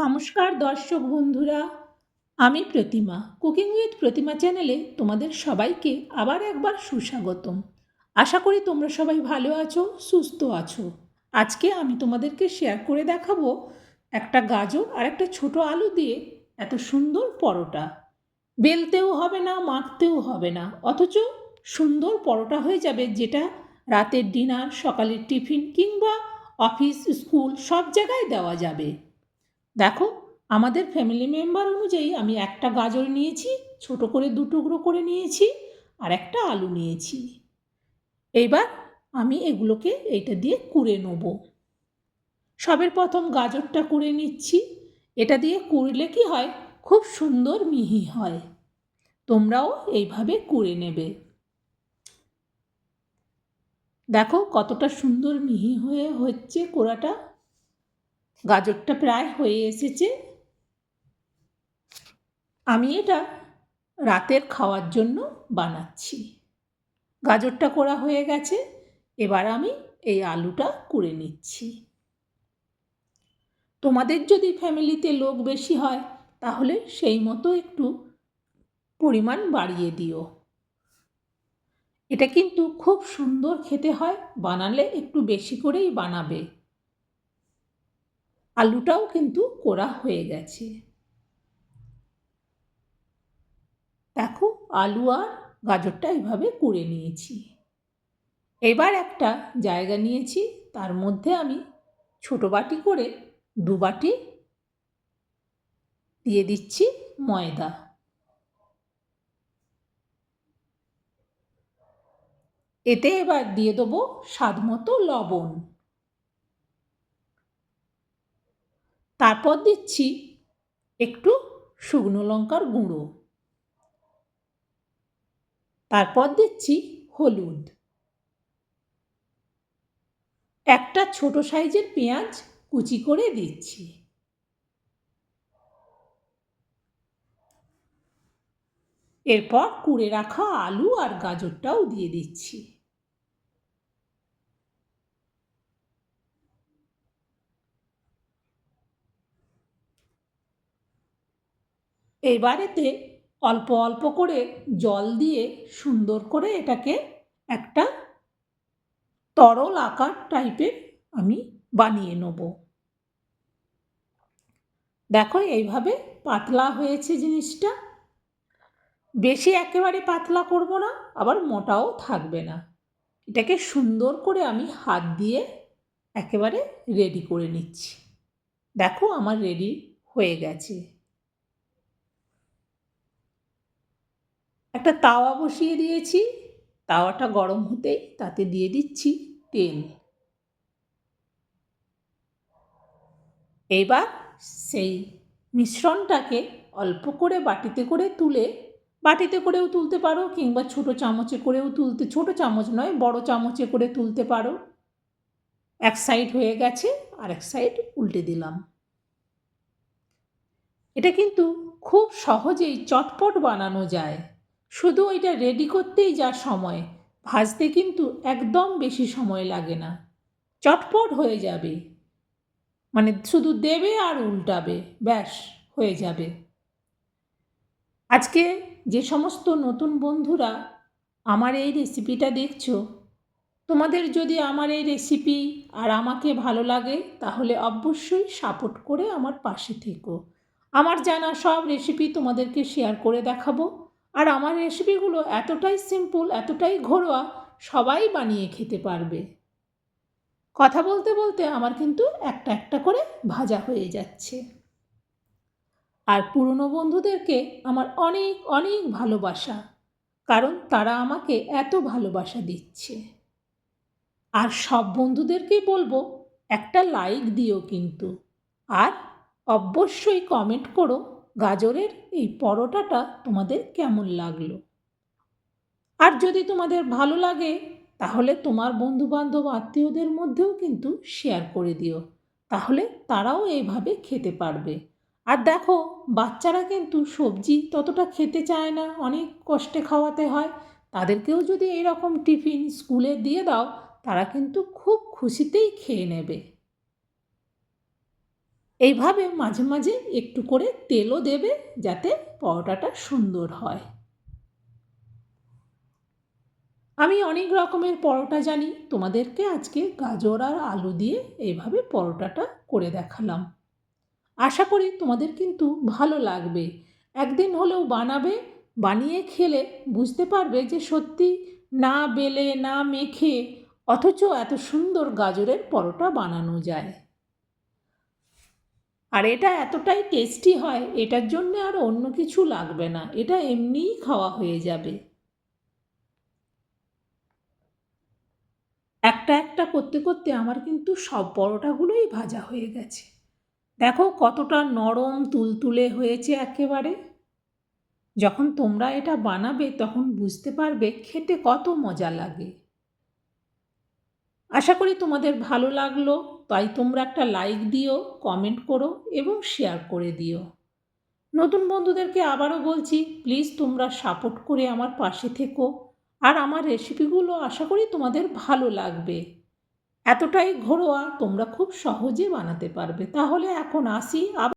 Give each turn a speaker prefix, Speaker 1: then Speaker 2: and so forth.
Speaker 1: নমস্কার দর্শক বন্ধুরা, আমি প্রতিমা। কুকিং উইথ প্রতিমা চ্যানেলে তোমাদের সবাইকে আবার একবার সুস্বাগতম। আশা করি তোমরা সবাই ভালো আছো, সুস্থ আছো। আজকে আমি তোমাদেরকে শেয়ার করে দেখাবো একটা গাজর আর একটা ছোট আলু দিয়ে এত সুন্দর পরোটা। বেলতেও হবে না, মাখতেও হবে না, অথচ সুন্দর পরোটা হয়ে যাবে যেটা রাতের ডিনার সকালের টিফিন কিংবা অফিস স্কুল সব জায়গায় দেওয়া যাবে। দেখো, আমাদের ফ্যামিলি মেম্বার অনুযায়ী আমি একটা গাজর নিয়েছি, ছোট করে দু টুকরো করে নিয়েছি আর একটা আলু নিয়েছি। এইবার আমি এগুলোকে এইটা দিয়ে কুড়ে নেব। সবের প্রথম গাজরটা কুড়ে নিচ্ছি। এটা দিয়ে কুড়লে কি হয়? খুব সুন্দর মিহি হয়। তোমরাও এইভাবে কুড়ে নেবে। দেখো কতটা সুন্দর মিহি হয়ে হচ্ছে কোড়াটা। গাজরটা প্রায় হয়ে এসেছে। আমি এটা রাতের খাওয়ার জন্য বানাচ্ছি। গাজরটা করা হয়ে গেছে, এবার আমি এই আলুটা করে নিচ্ছি। তোমাদের যদি ফ্যামিলিতে লোক বেশি হয়, তাহলে সেই মতো একটু পরিমাণ বাড়িয়ে দিও। এটা কিন্তু খুব সুন্দর খেতে হয়, বানালে একটু বেশি করেই বানাবে। আলুটাও কিন্তু করা হয়ে গেছে। দেখো, আলু আর গাজরটা এভাবে করে নিয়েছি। এবার একটা জায়গা নিয়েছি, তার মধ্যে আমি ছোট বাটি করে দু বাটি দিয়ে দিচ্ছি ময়দা। এতে এবার দিয়ে দেবো স্বাদ মতো লবণ। তারপর দিচ্ছি একটু শুকনো লঙ্কার গুঁড়ো। তারপর দিচ্ছি হলুদ। একটা ছোট সাইজের পেঁয়াজ কুচি করে দিচ্ছি। এরপর কুড়ে রাখা আলু আর গাজরটাও দিয়ে দিচ্ছি। এবারেতে অল্প অল্প করে জল দিয়ে সুন্দর করে এটাকে একটা তরল আকার টাইপের আমি বানিয়ে নেব। দেখো এইভাবে পাতলা হয়েছে জিনিসটা। বেশি একেবারে পাতলা করব না, আবার মোটাও থাকবে না। এটাকে সুন্দর করে আমি হাত দিয়ে একেবারে রেডি করে নিচ্ছি। দেখো আমার রেডি হয়ে গেছে। একটা তাওয়া বসিয়ে দিয়েছি। তাওয়াটা গরম হতেই তাতে দিয়ে দিচ্ছি তেল। এবার সেই মিশ্রণটাকে অল্প করে বাটিতে করে তুলে, বাটিতে করেও তুলতে পারো কিংবা ছোট চামচে করেও তুলতে, ছোট চামচ নয়, বড় চামচে করে তুলতে পারো। এক সাইড হয়ে গেছে আর এক সাইড উল্টে দিলাম। এটা কিন্তু খুব সহজেই চটপট বানানো যায়। শুধু ওইটা রেডি করতেই যা সময়, ভাজতে কিন্তু একদম বেশি সময় লাগে না। চটপট হয়ে যাবে। মানে শুধু দেবে আর উল্টাবে, ব্যাস, হয়ে যাবে। আজকে যে সমস্ত নতুন বন্ধুরা আমার এই রেসিপিটা দেখছ, তোমাদের যদি আমার এই রেসিপি আর আমাকে ভালো লাগে, তাহলে অবশ্যই সাপোর্ট করে আমার পাশে থেকো। আমার জানা সব রেসিপি তোমাদেরকে শেয়ার করে দেখাবো। আর আমার রেসিপিগুলো এতটাই সিম্পল এতটাই ঘরোয়া, সবাই বানিয়ে খেতে পারবে। কথা বলতে বলতে আমার কিন্তু একটা একটা করে ভাজা হয়ে যাচ্ছে। আর পুরনো বন্ধুদেরকে আমার অনেক অনেক ভালোবাসা, কারণ তারা আমাকে এত ভালোবাসা দিচ্ছে। আর সব বন্ধুদেরকেই বলব, একটা লাইক দিও কিন্তু। আর অবশ্যই কমেন্ট করো গাজরের এই পরোটাটা তোমাদের কেমন লাগল? আর যদি তোমাদের ভালো লাগে, তাহলে তোমার বন্ধুবান্ধব, আত্মীয়দের মধ্যেও কিন্তু শেয়ার করে দিও। তাহলে তারাও এইভাবে খেতে পারবে। আর দেখো, বাচ্চারা কিন্তু সবজি ততটা খেতে চায় না, অনেক কষ্টে খাওয়াতে হয়। তাদেরকেও যদি এরকম টিফিন স্কুলে দিয়ে দাও, তারা কিন্তু খুব খুশিতেই খেয়ে নেবে। এইভাবে মাঝে মাঝে একটু করে তেলও দেবে যাতে পরোটাটা সুন্দর হয়। আমি অনেক রকমের পরোটা জানি, তোমাদেরকে আজকে গাজর আর আলু দিয়ে এইভাবে পরোটাটা করে দেখালাম। আশা করি তোমাদের কিন্তু ভালো লাগবে। একদিন হলেও বানাবে, বানিয়ে খেলে বুঝতে পারবে যে সত্যি না বেলে না মেখে অথচ এত সুন্দর গাজরের পরোটা বানানো যায়। আর এটা এতটাই টেস্টি হয়, এটার জন্য আর অন্য কিছু লাগবে না, এটা এমনিই খাওয়া হয়ে যাবে। একটা একটা করতে করতে আমার কিন্তু সব পরোটাগুলোই ভাজা হয়ে গেছে। দেখো কতটা নরম তুলতুলে হয়েছে একেবারে। যখন তোমরা এটা বানাবে তখন বুঝতে পারবে খেতে কত মজা লাগে। আশা করি তোমাদের ভালো লাগল। তাই তোমরা একটা লাইক দিও কমেন্ট করো এবং শেয়ার করে দিও। নতুন বন্ধুদেরকে আবারও বলছি প্লিজ তোমরা সাপোর্ট করে আমার পাশে থেকো। আর আমার রেসিপিগুলো আশা করি তোমাদের ভালো লাগবে। এতটাই ঘরোয়া, তোমরা খুব সহজে বানাতে পারবে। তাহলে এখন আসি